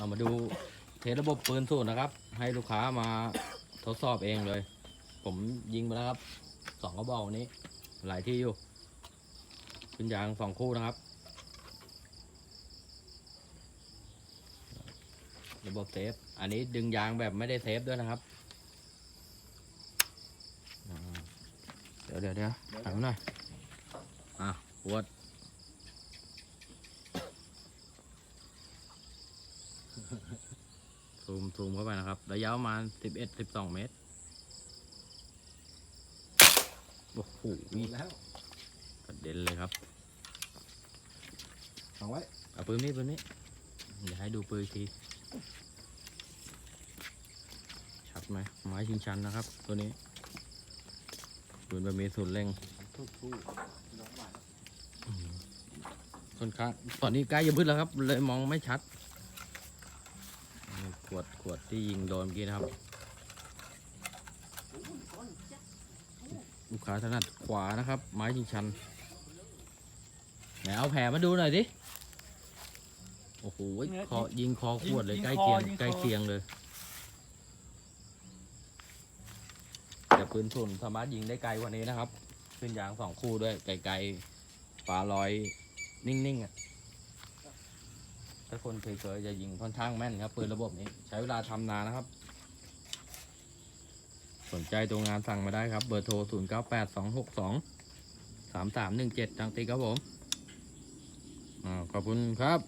เอามาดูเทสระบบปืนสูตรนะครับ ให้ลูกค้ามาทดสอบเองเลย ผมยิงไปแล้วครับสองกระบอกวันนี้ หลายที่อยู่ขึ้นยางสองคู่นะครับ ระบบเซฟอันนี้ดึงยางแบบไม่ได้เซฟด้วยนะครับอ่าเดี๋ยวเดี๋ยวเดี๋ยวถามหน่อยอะปวด ซูมซูมเข้าไปนะครับ ระยะประมาณสิบเอ็ดสิบสองเมตร โอ้โหโดนแล้วกระเด็นเลยครับฟังไว้เอาปืนนี้ปืนนี้เดี๋ยวให้ดูปืนอีกที ชัดไหมไม้ชิงชันนะครับ ตัวนี้ปืนแบบมีสูตรเร่งทุกคู่น้องหวานค่อนข้างตอนนี้ใกล้จะมืดแล้วครับ เลยมองไม่ชัดนี่ ขวดขวดที่ยิงโดนเมื่อกี้นะครับ ลูกค้าถนัดขวานะครับ ไม้ชิงชันไหนเอาแผลมาดูหน่อยดิโอ้โหคอยิงคอขวดเลยใกล้เคียงใกล้เคียงเลยแต่ปืนทุนสามารถยิงได้ไกลกว่านี้นะครับ ขึ้นยางสองคู่ด้วยไกลๆปลาลอยนิ่งๆอะ ถ้าคนเคยเคยๆจะยิงค่อนข้างแม่นครับปืนระบบนี้ใช้เวลาทำนานนะครับ สนใจตัวงานสั่งมาได้ครับ เบอร์โทร 0 9 8 2 6 2 3 3 1 7จังตีครับผมอขอบคุณครับ